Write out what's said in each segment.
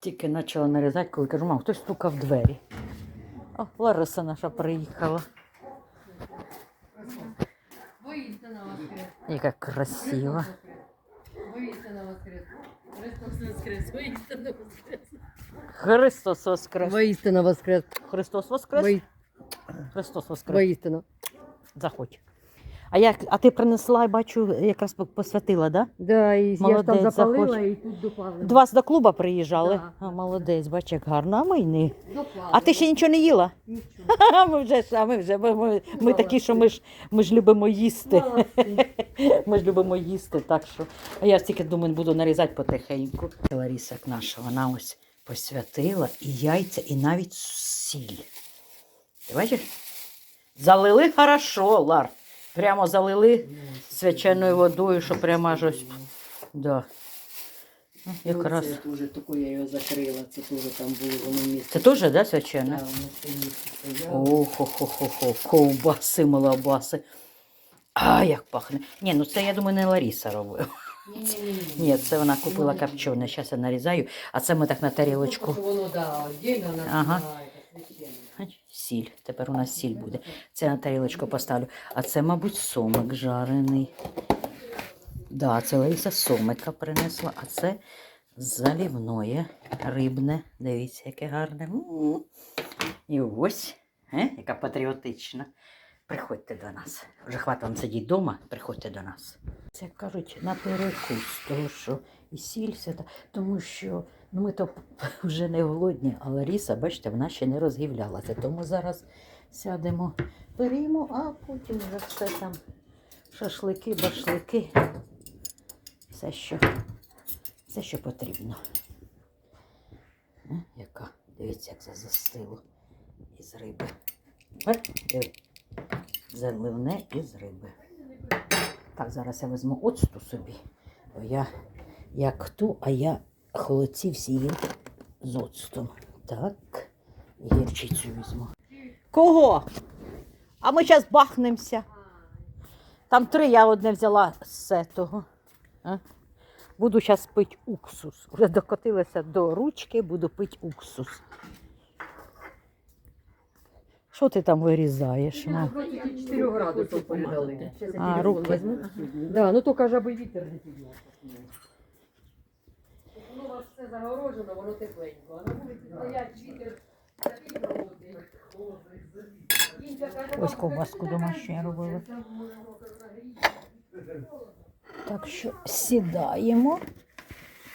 Тільки почала нарізати, коли кажу, мам, хтось стукав в двері. О, Лариса наша приїхала. Воістина воскрес. Яка красива. Воістина воскрес. Христос воскрес. Воістина воскрес. Христос воскрес. Воістина воскрес. Христос воскрес. Христос воскрес. Воістина. Заходь. А як, а ти принесла, я бачу, якраз посвятила, да? Да, і я ж Молодець, там запалила заходь. і тут допалила. Два з до клуба приїжджали. Да. А, молодець, бач, як гарно. А ми й не. Допалила. А ти ще нічого не їла? Нічого. А ми вже, ж- а ми вже, ми, ми, ми такі, що ми ж, ми ж любимо їсти. Молодці. Ми ж любимо їсти, так що. А я ж тільки думаю, буду нарізати потихеньку. Лариса наша, вона ось посвятила і яйця, і навіть сіль. Ти бачиш? Залили хорошо, Лар. Прямо залили свяченою водою, що прямо аж ось. Да. Ну, Якраз. Ну, Це теж таку я його закрила, це теж там було воно місце. Це теж, да, Да, свячене? воно це. Охо-хо-хо-хо, ковбаси, малабаси. А, як пахне. Ні, ну це, я думаю, не Ларіса робила. Ні-ні-ні. Це вона купила копчене. Зараз я нарізаю, а це ми так на тарілочку. Що Воно, да, Ага. Сіль. Тепер у нас сіль буде. Це на тарілочку поставлю. А це, мабуть, сомик жарений. Да, це Лариса сомика принесла, а це залівноє, рибне. Дивіться, яке гарне. І ось, е, яка патріотична. Приходьте до нас. Вже хватить вам сидіти вдома, приходьте до нас. Це кажуть на перекус, тому що і сіль свята, тому що ну, ми то вже не голодні, а Ларіса, бачите, вона ще не розгівлялася. Тому зараз сядемо, переймо, а потім вже все там шашлики, башлики. Все, що, все, що потрібно. Е, Яка? Дивіться, як це застило із риби. Е, диви. Заливне із риби. Так, зараз я візьму оцту собі. Бо я як ту, а я холодці всі їм з оцтом. Так, гірчицю візьму. Кого? А ми зараз бахнемося. Там три я одне взяла з того. Буду зараз пити уксус. Вже докотилася до ручки, буду пити уксус. Що ти там вирізаєш? ма? 24 градусів передали. А, руки. Да, ну тільки ж аби вітер не підняв. Воно у вас все загорожено, воно тепленько. А на вулиці стоять вітер, такий холодний. Кінця каже, Ось ковбаску домашню нагріти». Так що сідаємо.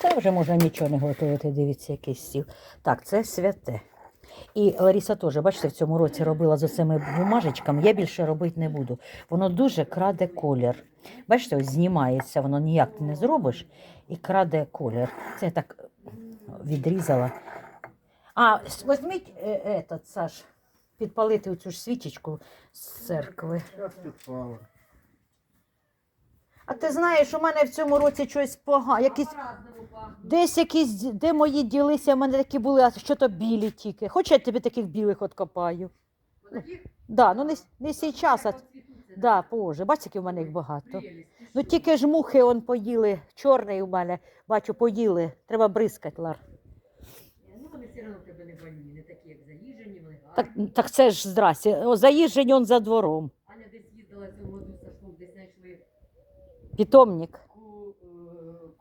Та вже можна нічого не готувати, дивіться, який стіл. Так, це святе. І Ларіса теж, бачите, в цьому році робила з цими бумажечками. Я більше робити не буду. Воно дуже краде колір. Бачите, ось знімається, воно ніяк ти не зробиш і краде колір. Це я так відрізала. А, візьміть е, этот, Саш, підпалити цю ж свічечку з церкви. А ти знаєш, у мене в цьому році щось погано. Якісь... Десь якісь, де мої ділися, в мене такі були, а що то білі тільки. Хоч я тобі таких білих откопаю. Отаких Да, ну не, не сейчас, а да, позже. Бачите, які в мене їх багато. Ну тільки ж мухи он поїли, чорний у мене, бачу, поїли. Треба бризкати, Лар. Ну, вони все одно тебе не больні, не такі, як заїжджені, вони Так, гарні. так це ж здрасте. О, заїжджень он за двором. Аня десь їздила цього году Сашком, десь знайшли Питомник. е,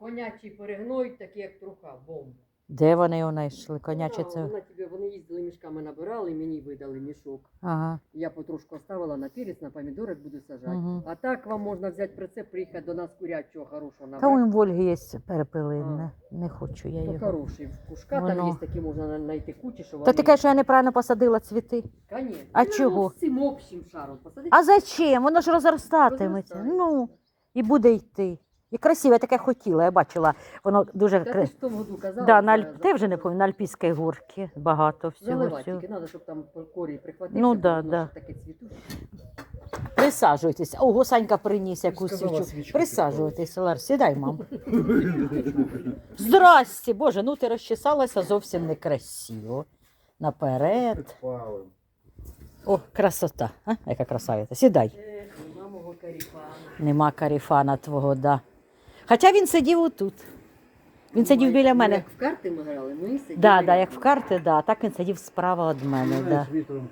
конячий перегной, такий як труха, бомба. Де вони його знайшли? Коняче це. Вона тебе, вони їздили мішками набирали, мені видали мішок. Ага. Я потрошку оставила на перець, на помідорок буду сажати. Мгм. А так вам можна взяти прицеп, приїхати до нас курячого хорошого Та у Вольги є перепелине. Не хочу я То його. хороший. В кушка Воно. там є такі, можна знайти кучі, що Та ти кажеш, що я неправильно посадила цвіти. Конечно. А Ну, чого? З цим общим шаром посадити. А зачем? Воно ж розростатиметься. Розростається. Ну, і буде йти. І красиве, я таке хотіла, я бачила. Воно дуже Та ти ж в тому году казала. Да, на, Альп... Ти вже не пам'ятаю, на Альпійській горці багато всього. Заливати всього. тільки треба, щоб там корінь прихватився. Ну, да, воно да. ж Таке цвітуче. Присаджуйтесь. О, Гусанька приніс якусь Сказала, свічу. свічку Присаджуйтесь, Лар, сідай, мам. Здрасте, Боже, ну ти розчесалася зовсім некрасиво. Наперед. О, красота. А? Яка красавиця. Сідай. Мого каріфана. Нема каріфана твого, да. Хоча він сидів отут. Він сидів біля мене. Як в карти ми грали, ми сиділи. Да, да, як в карти, да. Так він сидів справа від мене. Да. Вітром.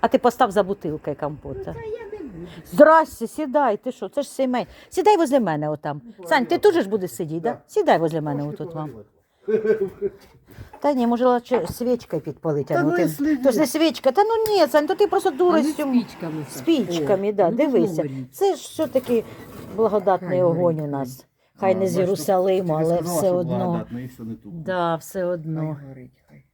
А ти постав за бутилкою компота. Та я не буду. Здрасте, сідай, ти що? Це ж сімей. Сідай возле мене отам. Ну, Сань, ти теж ж будеш сидіти, да? Да. Сідай возле мене отут вам. Та ні, може лучше свічкою підпалити. Та а ну, ну, ти... якщо То ж не свічка, та ну ні, Сань, то ти просто А ми дуростю. спічками. Саш. Спічками, О, да, ну, дивися. знову. Це ж все-таки благодатний Хай огонь у нас. Хай не з Єрусалиму, але все одно. Да, все Хай одно. горить, хай.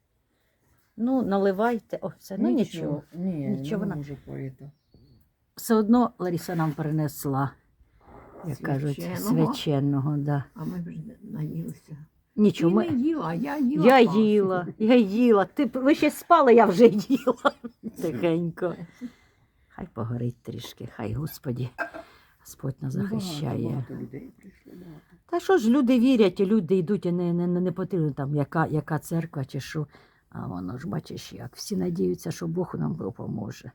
Ну, наливайте. О, все, ну нічого. Ні, Нічого не вона- поїти. Все одно Лариса нам принесла, як кажуть, Свяченого. свяченого. Да. А ми ж наїлися. Нічого, Ти ми... не їла, а я їла. я їла, я їла. Ти, ви ще спали, я вже їла. Тихенько. Хай погорить трішки, хай Господі. Господь нас Ну, багато, захищає. Багато людей прийшло, багато. Та що ж люди вірять, і люди йдуть, і не, не, не, не потрібно там, яка, яка церква чи що. А воно ж бачиш як. Всі надіються, що Бог нам допоможе.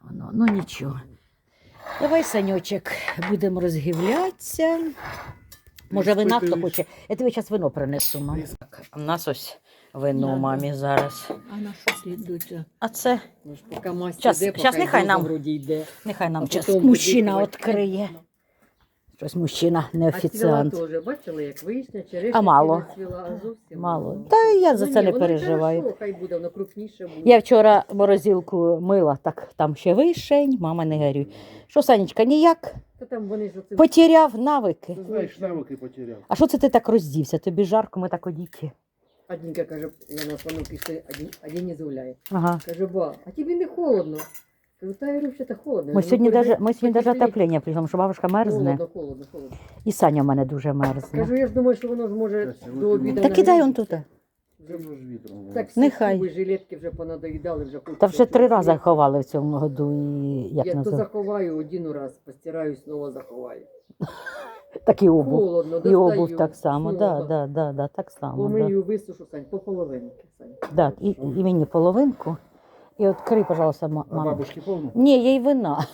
Воно, ну нічого. Давай, Санючок, будемо розгівлятися. Може, вина хто хоче. Я тобі зараз вино принесу, мам. У нас ось вино мамі зараз. А на що слідується? А це Ну поки Мася Щас- йде, щас поки нехай нам- йде. нехай нам А час потім мужчина відкриє. Щось мужчина не А цвіла офіціант. теж, бачили, як вишня, черешня А мало. не цвіла, а зовсім Мало. Та я за Ну, це ні, не воно переживаю. хорошо, хай буде, воно крупніше буде. Я вчора морозилку мила, так там ще вишень, мама не горюй. Що, Санечка, ніяк? Та там вони ж оцим... Потеряв навики. Ти знаєш, навики потеряв. А що це ти так роздівся? Тобі жарко, ми так одіті. Адінька каже, я на остановці пішли, один, один не згуляє. Ага. Каже, ба, а тобі не холодно? Кажу, та я говорю, що це холодно. Ми сьогодні даже, ми сьогодні даже отоплення прийшли, що бабушка мерзне. Холодно, холодно, холодно. І Саня в мене дуже мерзне. Кажу, я ж думаю, що воно ж може до обіду Та кидай он туди. Це ж вітром. Так всі Нехай. шуби, жилетки вже понадоїдали, вже Та вже три рази ховали в цьому году і як Я то називається? заховаю один раз, постираю, знову заховаю. Так і обув. Холодно, І достаю. обув так само, да, знову. да, да, да, так само. Да. Помию, висушу, Сань, по половинки, Сань. Да, і, і мені половинку. І відкрий, пожалуйста, ма- А мама. бабушки повно? Ні, їй вина.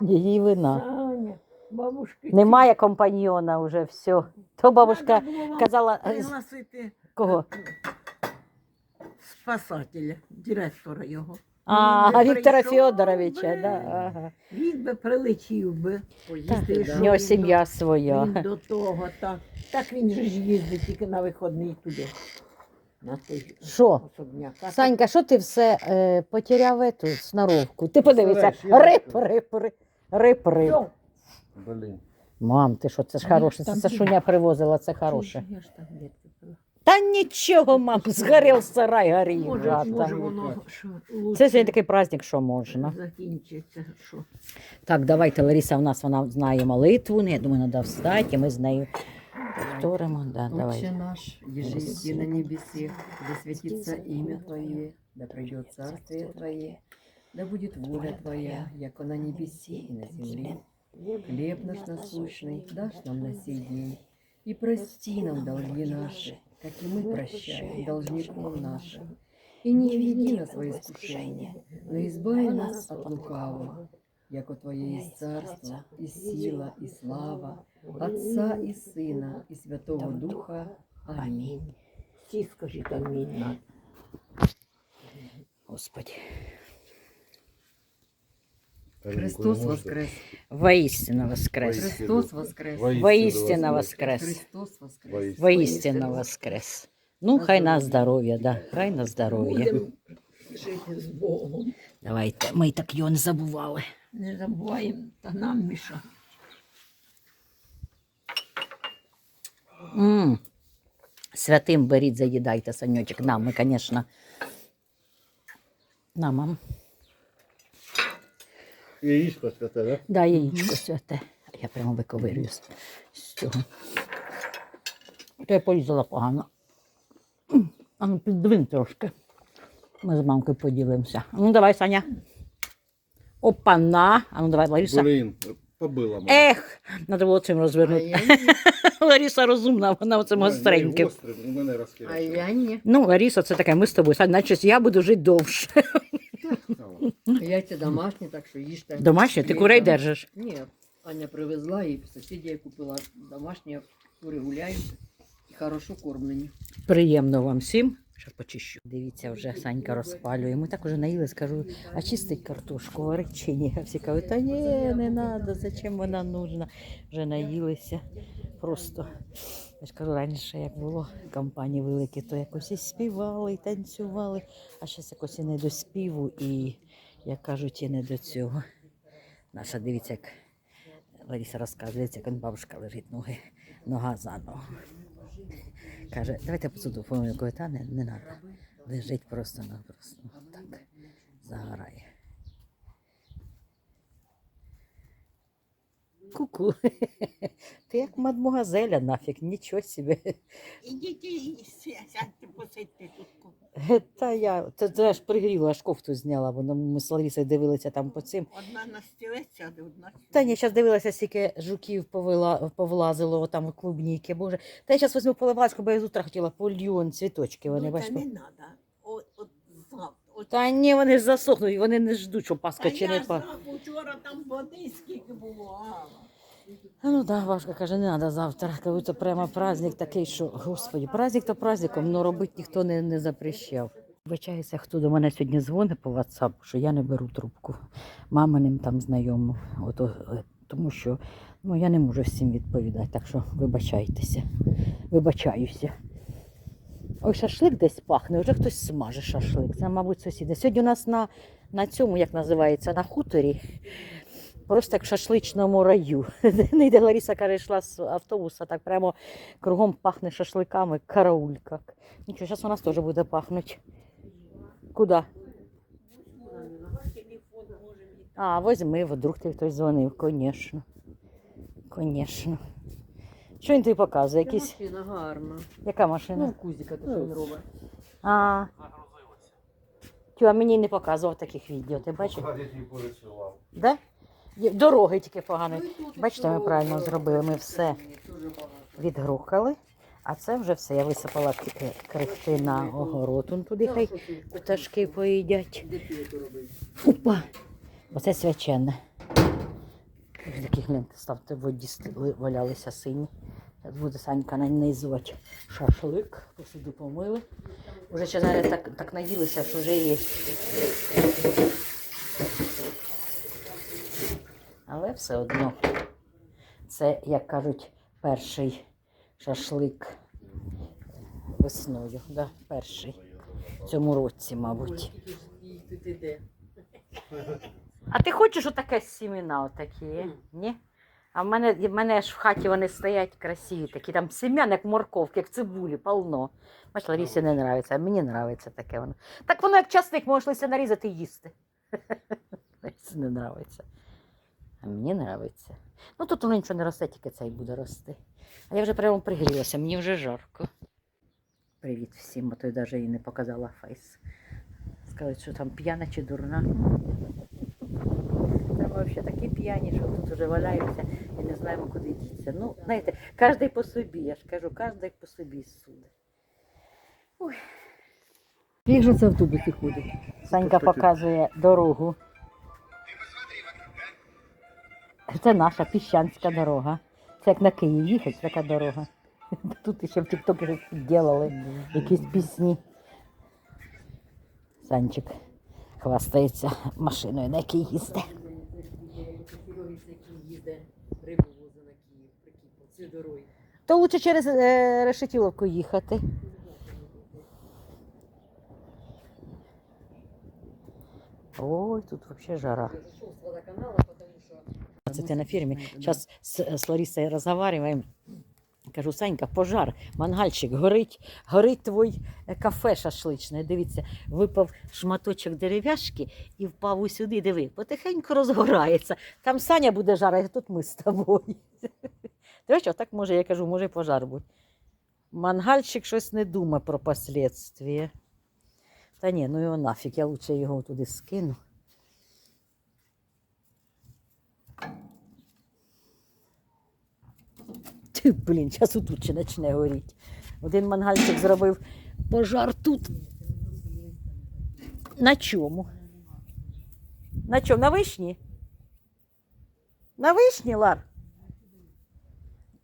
Ні, їй вина. Аня, бабушки. Немає компаньйона вже, все. То бабушка казала, Пригласити кого? спасателя, директора його. А, Він би Віктора прийшов Федоровича, би. да, ага. Він би прилетів би. Поїсти, Ти В нього він сім'я Він своя. до того так. Так він же ж їздить тільки на виходний туди. На той Що? особняк. А Санька, що ти все е, потеряв ету сноровку? Ти подивися, Представляєш, я рип, рип, рип, рип, рип. Блін. Мам, ти що, це ж хороше, це Сашуня привозила, це хороше. Я ж таблетки пила. Та нічого, мам, згорів сарай, горів. Може, може воно що Це лучше сьогодні такий праздник, що можна. закінчиться. Що? Так, давайте, Лариса у нас вона знає молитву. ну, Я думаю, треба встати, і ми з нею повторимо. Да, Отче давай. наш, еже на небесах, да светится имя Твое, да придет царствие Твое, да будет воля Твоя, яко на небеси и на земле. Хлеб наш насущный дашь нам на сей день, и прости нам долги наши, как и мы прощаем должникам нашим. И не введи нас во искушение, но избави нас от лукавого, яко Твое есть царство, и сила, и слава, Отца и Сына, и Святого Духа. Аминь. Всі скажіть амінь. Господи. Христос воскрес! Воістину воскрес. Христос воскрес! Воістину воскрес. Христос воскрес! Воістину воскрес. Ну, хай на здоров'я, да. Хай на здоров'я. Жити з Богом. Давайте, ми й так його не забували. Не забуваємо, та нам мішає. М. Святим беріть, заїдайте, санючок. Нам, ми, звісно. На, мам. Яєчко святе, да? Да, яєчко святе. Я прямо виковирюю з, цього. То я порізала погано. А ну піддвинь трошки. Ми з мамкою поділимося. А Ну давай, Саня. Опана. А ну давай, Лариса. Блін, побила мене. Ех, треба було цим А розвернути. я не. Лариса розумна, вона оцим гостреньким. гострим, у мене А я не. Ну, Лариса, це таке, ми з тобою. Сань, значить, я буду жити довше. Яйця домашні, так що їжте. Домашнє, ти курей держиш. Ні, Аня привезла і в сусіді я купила домашні куры гуляют и хорошо кормлені. Приємно вам всім. Ще почищу. Дивіться, вже Санька розпалює. Ми так уже наїли, скажу, а чистить картошку, варить чи ні? А всі кажуть, та ні, не треба, зачем вона нужна. Вже наїлися. Просто. Я ж кажу, раніше, як було компанії великі, то якось і співали, і танцювали, а зараз якось і не до співу, і, як кажуть, і не до цього. Наша, дивіться, як Лариса розказує, як бабушка лежить ноги, нога за ногу. Каже, давайте посуду помию, кажу, та не, не треба. Лежить просто-напросто. Так, загорає. Ку-ку. Ти як мадмугазеля нафіг, нічого собі. Ідіть і сядьте, посидьте тут. Та я, та, та ж пригріла, аж кофту зняла, воно ми з Ларісою дивилися там по цим. Одна на стілець сяде, одна Та ні, зараз дивилася, скільки жуків повила, повлазило там клубніки. Боже. Та я зараз візьму поливачку, бо я з утра хотіла польйон, цвіточки, вони ну, та бачите. не треба. От, от завтра. От, Та ні, вони засохнуть, вони не ждуть, що Пасха та чи не я Пасха. вчора там води скільки було. А. Ну да, Вашка каже, не треба завтра. Кажу, це прямо праздник такий, що, господі, праздник то праздником, але робити ніхто не, не запрещав. Вибачається, хто до мене сьогодні дзвонить по WhatsApp, що я не беру трубку маминим там знайомим. От, е, тому що ну, я не можу всім відповідати, так що вибачайтеся. Вибачаюся. Ой, шашлик десь пахне, вже хтось смаже шашлик. Це, мабуть, сусіди. Сьогодні у нас на, на цьому, як називається, на хуторі. Просто як в шашличному раю. Не йде Лариса каже, йшла з автобуса, так прямо кругом пахне шашликами, караулька. Нічого, зараз у нас теж буде пахнути. Куди? А, возьми, вдруг ти хтось дзвонив, звісно. Звісно. Що він тобі показує? Якісь... Машина гарна. Яка Ну, машина? кузика, то що він робить. А. Тю, а мені не показував таких відео, ти бачив? Да? Є- Дороги тільки погані. Бачите, ми правильно зробили. Ми все відгрухали. А це вже все. Я висипала к- е, крихти на огород. Он туди хай пташки поїдять. Опа! Оце свячене. Такі гляньте, ставте воді валялися сині. Зараз буде Санька нанизувати шашлик. Посуду помили. Уже ще зараз так, так наїлися, що вже є. Але все одно. Це, як кажуть, перший шашлик весною. Да? Перший. В цьому році, мабуть. А ти хочеш отаке сімена отакі? Ні? А в мене, в мене ж в хаті вони стоять красиві, такі там семян, як морковки, як цибулі, полно. Бач, Ларісі не подобається, а мені подобається таке воно. Так воно як часник, можеш лише нарізати і їсти. Ларісі не подобається. А мені подобається. Ну тут воно нічого не росте, тільки цей буде рости. А я вже прямо пригрілася, мені вже жарко. Привіт всім, а то я навіть і не показала фейс. Сказали, що там п'яна чи дурна. Там взагалі такі п'яні, що тут вже валяються і не знаємо, куди діться. Ну, знаєте, кожен по собі, я ж кажу, кожен по собі судить. Як же це в автобусі ходить? Санька показує дорогу. Це наша піщанська дорога. Це як на Київ їхати, така дорога. Тут ще в Тіктокі підділили, якісь пісні. Санчик хвастається машиною, на якій їздить. їздить, рибу возить на Київ, це дорогою. То лучше через е, Решетіловку їхати. Ой, тут вообще жара. Зайшов з водоканала, тому що... Це на фірмі. Зараз з, з Ларисою розговорюємо. Кажу, Санька, пожар, мангальчик, горить, горить твій е, кафе шашличне. Дивіться, випав шматочок дерев'яшки і впав усюди. Диви, потихеньку розгорається. Там Саня буде жарити, а тут ми з тобою. Ти бачиш, так може, я кажу, може пожар бути. Мангальчик щось не думає про послідствия. Та ні, ну його нафіг, я лучше його туди скину. Ти, блін, зараз тут ще почне горіти. Один мангальчик зробив пожар тут. На чому? На чому? На вишні? На вишні, Лар?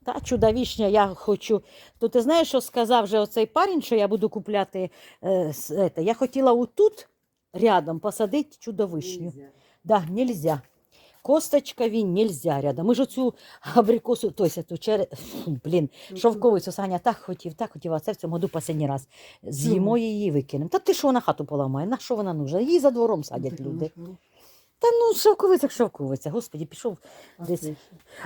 Та чудовішня, я хочу. То ти знаєш, що сказав вже оцей парень, що я буду купляти е, ете, Я хотіла отут рядом посадити чудовишню. Нельзя. Да, нельзя. Косточкові нельзя рядом. Ми ж оцю абрикосу, тось, ту чере... Фу, блін, шовковицю Саня так хотів, так хотів, а це в цьому году последній раз. З'їмо її викинемо. Та ти що вона хату поламає? На що вона нужна? Її за двором садять люди. Та ну шовковиця, шовковиця. Господі, пішов. Десь.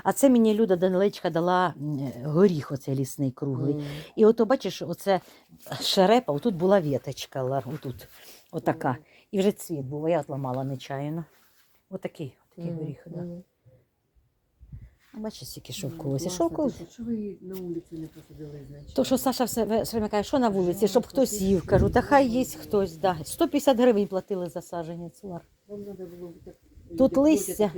А це мені Люда Данилечка дала м, горіх, оцей лісний круглий. І ото бачиш, оце шерепа, отут була віточка, отут, отака. І вже цвіт був, а я зламала нечаянно. Отакий, отакий горіх. Да. Бачиш, скільки шовковиці. Шовковиці. Що ви її на вулиці не посадили, значить? То, що Саша все все время каже, що на вулиці, щоб хтось їв. Кажу, та хай є хтось. Да. 150 гривень платили за саджанець. Лар. Вам треба було так... Тут листя.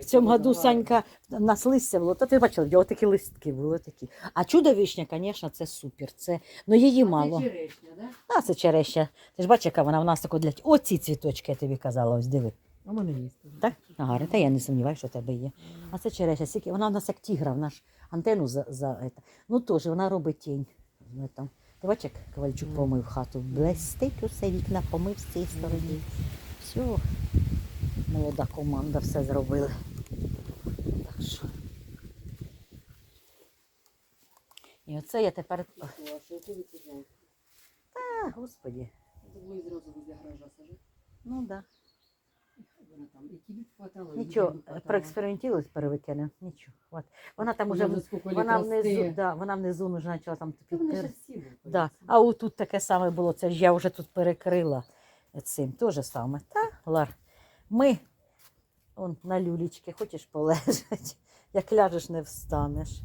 В цьому году Санька в нас листя було, то ти бачила, в нього такі листки були такі. А чудо вишня, звісно, це супер. Це, ну її це мало. черешня, да? А це череща. Ти ж бачиш, яка вона в нас тако для. Оці цвіточки, я тобі казала, ось диви. А мене є. Так? Гарно, та я не сумніваюся, що в тебе є. А це череща, стільки- вона в нас як тігра, вона ж антенну за, за. Ну теж вона робить тінь. Ну. Ти бачиш, як Ковальчук помив хату. Блестить усе вікна, помив з цієї сторони. Все. Молода команда все зробили. Так що. І оце я тепер. А що ти висаджав? Господі. Це зразу возле гаража сажати. Ну так. Да. Нічого, хватало. перевикине. Нічого. Хват. Вона там уже Вона вже вона внизу, да, вона внизу вже почала там Та всі да. А отут таке саме було. Це ж я вже тут перекрила цим. То же саме. Та, Лар, ми он, на люлічки, хочеш полежать. Як ляжеш, не встанеш.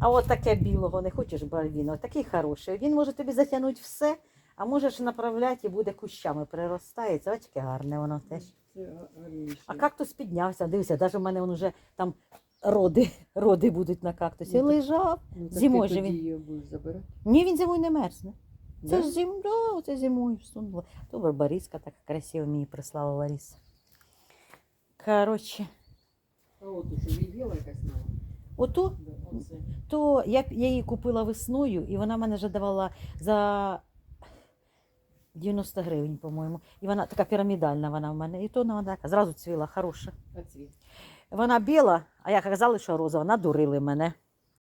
А от таке білого не хочеш барвіно, такий хороший. Він може тобі затягнути все, а можеш направляти і буде кущами приростається. Таке гарне воно теж. А кактус піднявся, дивися, навіть у мене він вже там роди, роди будуть на кактусі. Ну, Лежав. Ну, зимою же він. Ні, він зимою не мерзне. Це Да? ж зим, це зимою всунула. То барбариска така красиво мені прислала Лариса. Коротше, А от у що, біла якась нова? ото, Да, оце. то я, я її купила весною, і вона мене вже давала за 90 гривень, по-моєму. І вона така пірамідальна вона в мене. І то вона така зразу цвіла, хороша. А цвіт? Вона біла, а я казали, що розова, надурили мене.